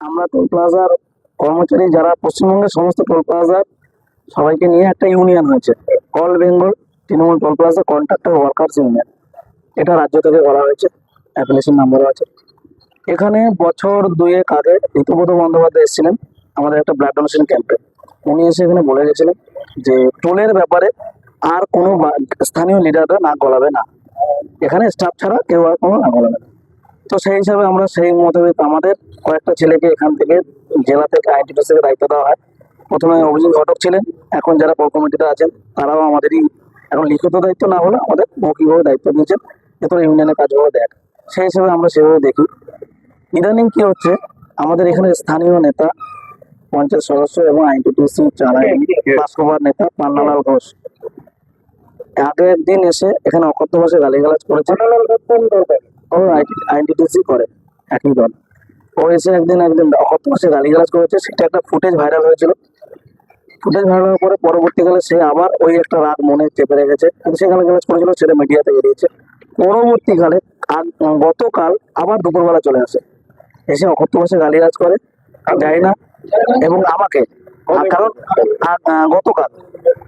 আমরা টোল প্লাজার কর্মচারী যারা পশ্চিমবঙ্গের সমস্ত টোল প্লাজার সবাইকে নিয়ে একটা ইউনিয়ন হয়েছে। All Bengal Trinamool toll plaza contractor workers union এটা রাজ্য থেকে করা হয়েছে। অ্যাপ্লিকেশন নাম্বারও আছে। এখানে বছর দুয়েক আগে ঋতুপদ বন্দ্যোপাধ্যায় এসেছিলেন আমাদের একটা ব্লাড ডোনেশন ক্যাম্পে উনি এসে এখানে বলে গেছিলেন যে টোলের ব্যাপারে আর কোনো স্থানীয় লিডাররা না গলাবে না। এখানে স্টাফ ছাড়া কেউ আর কোনো না গলাবে না। তো সেই হিসাবে আমরা সেই মোতাবেক আমাদের কয়েকটা ছেলেকে এখান থেকে জেলা থেকে আইটিডিএস থেকে দায়িত্ব দেওয়া হয়। প্রথমে অভিজিৎ ঘটক ছিলেন, এখন যারা কোর কমিটিতে আছেন, তারাও আমাদেরই এখন লিখিত দায়িত্ব না হলে আমাদের মৌখিকভাবে দায়িত্ব দিয়েছেন যে ইউনিয়নের কাজগুলো দেখ। সেই হিসাবে আমরা সেভাবে দেখি। ইদানিং কি হচ্ছে, আমাদের এখানে স্থানীয় নেতা, পঞ্চায়েত সদস্য এবং আইনটিটিসি চালাই বাসকবার নেতা, পান্নালাল ঘোষ। আগে একদিন এসে এখানে অকথ্য ভাষায় গালিগালাজ করেছে ও আইনটিটিসি করে একই দল? ও এসে একদিন একদিন অকথ্য গালিগালাজ করেছে সেটা একটা ফুটেজ ভাইরাল হয়েছিল। ফুটেজ ভাইরাল হওয়ার পরে পরবর্তীকালে সে আবার ওই একটা রাগ মনে চেপে রেখেছে সে গালিগালাজ করেছিল সেটা মিডিয়াতে বেরিয়েছে পরবর্তীকালে গতকাল আবার দুপুরবেলা চলে আসে। এসে অকথ্য ভাষায় গালিগালাজ করে যাই না এবং আমাকে কারণ গতকাল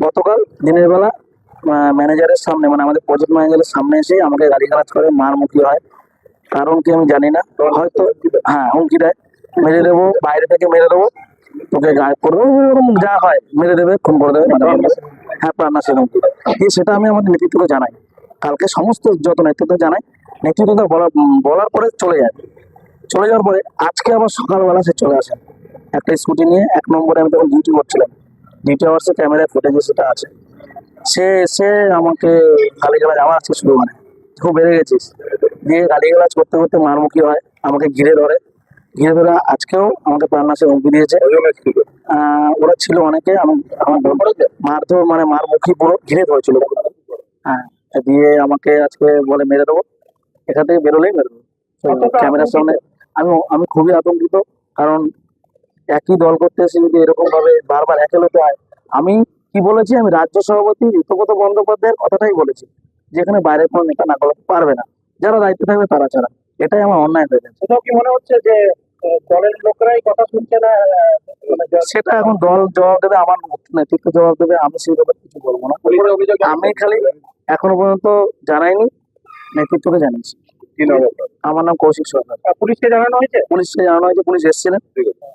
গতকাল দিনের বেলা ম্যানেজারের সামনে মানে আমাদের প্রজেক্ট ম্যানেজারের সামনে এসে আমাকে গালিগালাজ করে মার মুখী হয়। কারণ কি আমি জানি না। হয়তো হ্যাঁ হুমকি দেয়। মেরে দেবো, বাইরে থেকে মেরে দেবো। তোকে গায়েব করে দেবো এরকম যা হয়, মেরে দেবে, খুন করে দেবে মানে হ্যাঁ প্রাণনাশের হুমকি। দেয় সেটা আমি আমাদের নেতৃত্বকে জানাই। কালকে সমস্ত যত নেতৃত্ব জানাই নেতৃত্বটা বলার বলার পরে চলে যায়। চলে যাওয়ার পরে আজকে আবার সকালবেলা সে চলে আসেন একটা স্কুটি নিয়ে, এক নম্বরে আমি তখন ডিউটি করছিলাম। ডিউটি আওয়ার্সে ক্যামেরায় ফুটেজে সেটা আছে। সে এসে আমাকে গালিগালাজ আমার আজকে শুরু মানে খুব বেড়ে গেছিস। দিয়ে গালিগালাজ করতে করতে মারমুখী হয় আমাকে ঘিরে ধরে। ঘিরে ধরে আজকেও আমাকে প্রাণনাশে হুমকি দিয়েছে। ওরা ছিল অনেকে মারধর মানে মারমুখী পুরো ঘিরে ধরেছিল। হ্যাঁ দিয়ে আমাকে আজকে বলে মেরে দেবো। এখান থেকে বেরোলেই মেরে দেবো। ক্যামেরার সামনে আমি আমি খুবই আতঙ্কিত কারণ একই দল করতে এসে যদি এরকম ভাবে বারবার একেল হতে হয় আমি কি বলেছি? আমি রাজ্য সভাপতি ঋতুপত বন্দ্যোপাধ্যায়ের কথাটাই বলেছি যেখানে বাইরে কোনো নেতা না করতে পারবে না। যারা দায়িত্ব থাকবে তারা ছাড়া। এটাই আমার অন্যায় হয়ে গেছে। কোথাও কি মনে হচ্ছে যে দলের লোকরাই কথা শুনছে না মানে সেটা এখন দল জবাব দেবে আমার নেতৃত্ব জবাব দেবে আমি সেই ব্যাপারে কিছু বলব না। আমি খালি এখনও পর্যন্ত জানাইনি নেতৃত্বকে জানিয়েছি? আমার নাম কৌশিক সরকার। পুলিশকে জানানো হয়েছে? পুলিশকে জানানো হয়েছে পুলিশ এসেছিলেন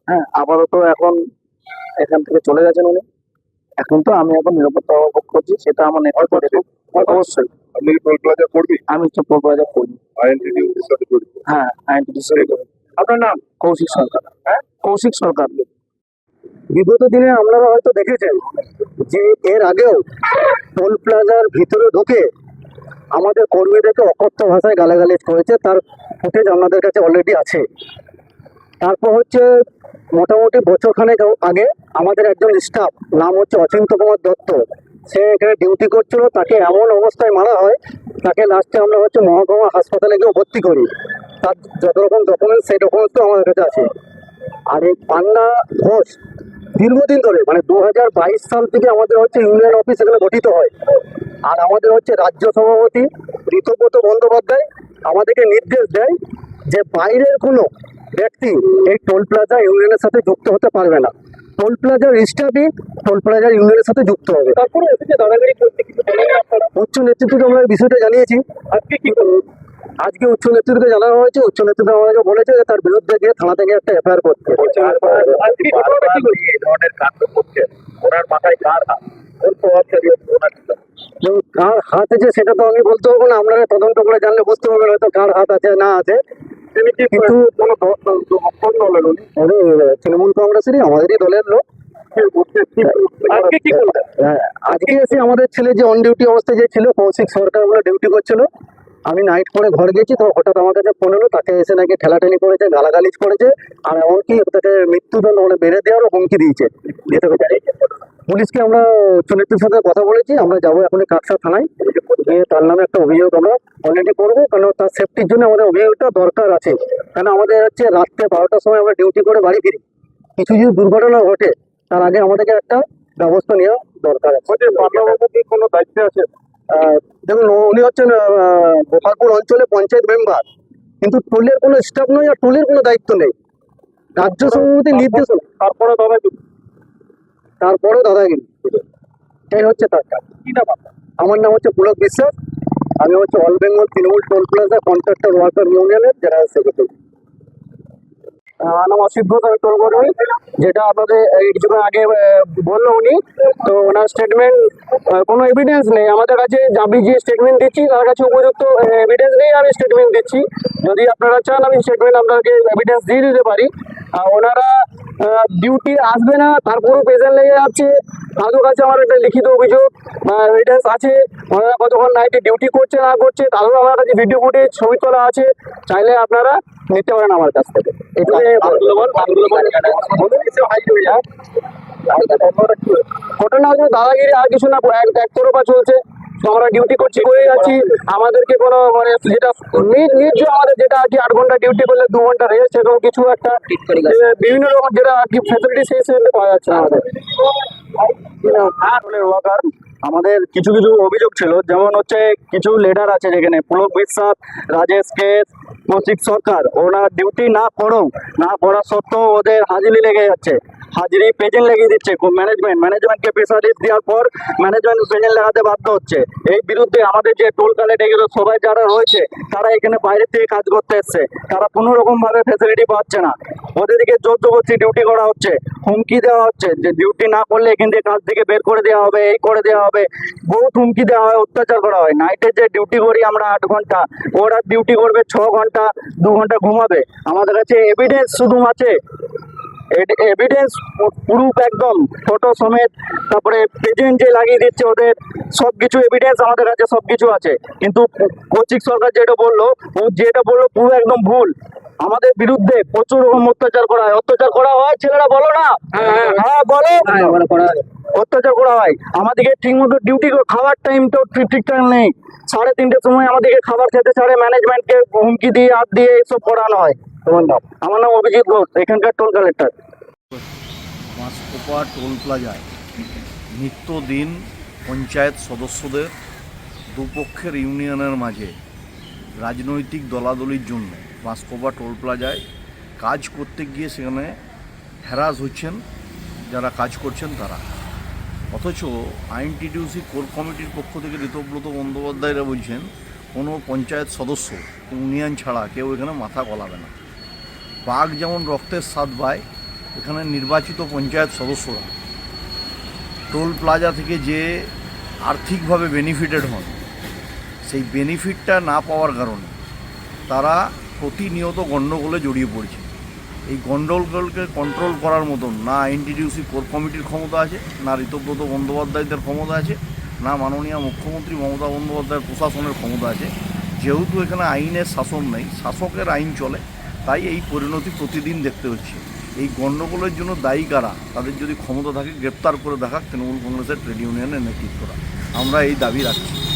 হ্যাঁ আপাতত এখন এখান থেকে চলে গেছেন উনি। এখন তো আমি এখন নিরাপত্তা ভোগ করছি সেটা আমার দেখুক অবশ্যই। আপনি কি টোল প্লাজা করবি? আমি তো প্রোপাইজার করি আইএনটিডি ওদের সাথে জড়িত হ্যাঁ আইনটি আপনার নাম? কৌশিক সরকার। হ্যাঁ? কৌশিক সরকার। বিগত দিনে আপনারা হয়তো দেখেছেন যে এর আগেও টোল প্লাজার ভিতরে ঢুকে আমাদের কর্মীদেরকে অকথ্য ভাষায় গালাগালি করেছে তার ফুটেজ আপনাদের কাছে অলরেডি আছে। তারপর হচ্ছে মোটামুটি বছরখানেক আগে আমাদের একজন স্টাফ নাম হচ্ছে অচিন্ত কুমার দত্ত, সে এখানে ডিউটি করছিল, তাকে এমন অবস্থায় মারা হয়, তাকে লাস্টে আমরা হচ্ছে মহকুমা হাসপাতালে গিয়ে ভর্তি করি। তার যত রকম ডকুমেন্টস সেই ডকুমেন্টস তো আমাদের কাছে আছে। আর এই পান্না ঘোষ, দীর্ঘদিন ধরে মানে দু হাজার বাইশ সাল থেকে আমাদের হচ্ছে ইউনিয়ন অফিস এখানে গঠিত হয়। আর আমাদের হচ্ছে রাজ্য সভাপতি ঋতব্রত বন্দ্যোপাধ্যায় আমাদেরকে নির্দেশ দেয় যে বাইরের কোনো ব্যক্তি এই টোল প্লাজা ইউনিয়নের সাথে যুক্ত হতে পারবে না। টোল প্লাজার স্টাফই টোল প্লাজার ইউনিয়নের সাথে যুক্ত হবে। তারপরে দাদাগিরি করতে কিছু উচ্চ নেতৃত্বকে আমরা বিষয়টা জানিয়েছি। আজকে কি আজকে উচ্চ নেতৃত্বকে জানানো হয়েছে। উচ্চ নেতৃত্ব আমাকে বলেছে যে তার বিরুদ্ধে গিয়ে থানা থেকে একটা এফআইআর করতে। আজকে ঘটনাটা কি করছে এই ধরনের কাণ্ড করছে। ওনার মাথায় কার হাত? কার আছে সেটা তো আমি বলতে পারব না। আপনারা তদন্ত করে জানলে বুঝতে পারবেন হয়তো কার হাত আছে না আছে। কিন্তু তৃণমূল কংগ্রেসেরই আমাদেরই দলের লোক। আজকে কি করলেন? হ্যাঁ, আজকে এসে আমাদের ছেলে যে অন ডিউটি অবস্থায় যে ছিল কৌশিক সরকার বলে ডিউটি করছিল। আমি নাইট করে ঘর গেছি তো হঠাৎ আমার কাছে ফোন এলো তাকে এসে নাকি ঠেলাঠেলি করেছে গালাগালিজ করেছে আর এমনকি তাকে মৃত্যুদণ্ড মানে বেড়ে দেওয়ারও হুমকি দিয়েছে। জানিয়েছে পুলিশকে আমরা উচ্চনেত্রীর সাথে কথা বলেছি আমরা যাব এখন কাকসা থানায়। গিয়ে তার নামে একটা অভিযোগ আমরা অলরেডি করব কারণ তার সেফটির জন্য আমাদের অভিযোগটা দরকার আছে। কারণ আমাদের হচ্ছে রাত্রে বারোটার সময় আমরা ডিউটি করে বাড়ি ফিরি। কিছু যদি দুর্ঘটনা ঘটে তার আগে আমাদেরকে একটা ব্যবস্থা নেওয়া দরকার আছে। কোনো দায়িত্বে আছে? দেখুন উনি হচ্ছেন গোপালপুর অঞ্চলে পঞ্চায়েত মেম্বার কিন্তু টোলের কোনো স্টাফ নয় আর টোলের কোনো দায়িত্ব নেই। রাজ্য সভাপতির নির্দেশ। তারপরে তারপরে দাদাগিরি এটাই হচ্ছে তার কাজ। কি নাম? আমার নাম হচ্ছে পুলক বিশ্বাস। আমি হচ্ছে all Bengal Trinamool toll plaza contractor worker ইউনিয়নের জেনারেল সেক্রেটারি আমার টোল কর্মী যেটা আপনাদের কিছুক্ষণ আগে বলল উনি। তো ওনার স্টেটমেন্ট কোনো এভিডেন্স নেই। আমাদের কাছে আমি যে স্টেটমেন্ট দিচ্ছি, তার কাছে উপযুক্ত এভিডেন্স নেই আমি স্টেটমেন্ট দিচ্ছি। যদি আপনারা চান, আমি স্টেটমেন্ট আপনাকে এভিডেন্স দিয়ে দিতে পারি। আর ওনারা ডিউটি আসবে না তারপরও প্রেজেন্ট লেগে যাচ্ছে তাদের কাছে আমার একটা লিখিত অভিযোগ এভিডেন্স আছে। ওনারা কতক্ষণ নাইটে ডিউটি করছে, না করছে, তাদেরও আমার কাছে ভিডিও ফুটেজ ছবি তোলা আছে। চাইলে আপনারা নিতে পারেন আমার কাছ থেকে। হয়ে ঘটনা হচ্ছে দাদাগিরি আর কিছু না এক- একতরফা চলছে। আমরা ডিউটি করছি করে যাচ্ছি। আমাদেরকে কোনো মানে যেটা নিজ আমাদের যেটা আর কি আট ঘণ্টা ডিউটি করলে দু ঘণ্টা রেস্ট এরকম কিছু একটা বিভিন্ন রকম যেটা আর কি ফ্যাসিলিটি সেই সেগুলো পাওয়া যাচ্ছে আমাদের। ওয়ার্কার আমাদের কিছু কিছু অভিযোগ ছিল। যেমন হচ্ছে কিছু লেটার আছে যেখানে পুলক বিশ্বাস রাজেশ কেস কৌশিক সরকার। ওনার ডিউটি না করেও না পড়া সত্ত্বেও ওদের হাজিরি লেগে যাচ্ছে। হাজিরি পেজেন্ট লেগে দিচ্ছে। ম্যানেজমেন্ট ম্যানেজমেন্টকে প্রেসারিস দেওয়ার পর ম্যানেজমেন্ট পেজেন্ট লাগাতে বাধ্য হচ্ছে। এই বিরুদ্ধে আমাদের যে টোল কালেক্ট এগুলো সবাই যারা রয়েছে, তারা এখানে বাইরে থেকে কাজ করতে এসছে। তারা কোনো রকম ভাবে ফেসিলিটি পাচ্ছে না। ওদেরকে জোর জবরদস্তি ডিউটি করা হচ্ছে। হুমকি দেওয়া হচ্ছে যে ডিউটি না করলে এখান থেকে কাজ থেকে বের করে দেওয়া হবে, এই করে দেওয়া হবে। বহুত হুমকি দেওয়া হয়, অত্যাচার করা হয়। নাইটে যে ডিউটি করি আমরা আট ঘণ্টা, ওরা ডিউটি করবে ছ ঘণ্টা, দু ঘণ্টা ঘুমাবে। আমাদের কাছে এভিডেন্স শুধু আছে এভিডেন্স প্রুফ একদম ফটো সমেত তারপরে প্রেজেন্ট যে লাগিয়ে দিচ্ছে ওদের সব কিছু এভিডেন্স আমাদের কাছে সব কিছু আছে। কিন্তু কৌশিক সরকার যেটা বলল ও যেটা বলল পুরো একদম ভুল। আমাদের বিরুদ্ধে প্রচুর রকম অত্যাচার করা হয়। অত্যাচার করা হয় ছেলেরা বলো না। হ্যাঁ বলো। অত্যাচার করা হয়। আমাদেরকে ঠিক মতো ডিউটি খাওয়ার টাইম তো ঠিক ঠিকঠাক নেই। সাড়ে তিনটের সময় আমাদেরকে খাবার খেতে ছাড়ে ম্যানেজমেন্টকে হুমকি দিয়ে হাত দিয়ে এসব করানো হয়। তোমার নাম? আমার নাম অভিজিৎ ঘোষ এখানকার টোল কালেক্টর টোল প্লাজায় নিত্যদিন পঞ্চায়েত সদস্যদের দুপক্ষের ইউনিয়নের মাঝে রাজনৈতিক দলাদলির জন্য মাসকোপা টোল প্লাজায় কাজ করতে গিয়ে সেখানে হ্যারাস হচ্ছেন, যারা কাজ করছেন তারা। অথচ আইনটিডিউসি কোর কমিটির পক্ষ থেকে ঋতব্রত বন্দ্যোপাধ্যায়রা বলছেন, কোনো পঞ্চায়েত সদস্য, ইউনিয়ন ছাড়া কেউ এখানে মাথা গলাবে না। বাঘ যেমন রক্তের স্বাদ পায়, এখানে নির্বাচিত পঞ্চায়েত সদস্যরা টোল প্লাজা থেকে যে আর্থিকভাবে বেনিফিটেড হন, সেই বেনিফিটটা না পাওয়ার কারণে তারা প্রতিনিয়ত গণ্ডগোলে জড়িয়ে পড়ছে। এই গণ্ডগোলকে কন্ট্রোল করার মতন না এনটিডিউসি কোর কমিটির ক্ষমতা আছে, না ঋতব্রত বন্দ্যোপাধ্যায়দের ক্ষমতা আছে, না মাননীয় মুখ্যমন্ত্রী মমতা বন্দ্যোপাধ্যায়ের প্রশাসনের ক্ষমতা আছে। যেহেতু এখানে আইনের শাসন নেই, শাসকের আইন চলে, তাই এই পরিণতি প্রতিদিন দেখতে হচ্ছে। এই গণ্ডগোলের জন্য দায়ী কারা? তাদের যদি ক্ষমতা থাকে, গ্রেপ্তার করে দেখাক তৃণমূল কংগ্রেসের ট্রেড ইউনিয়নের নেতৃত্বরা। আমরা এই দাবি রাখছি।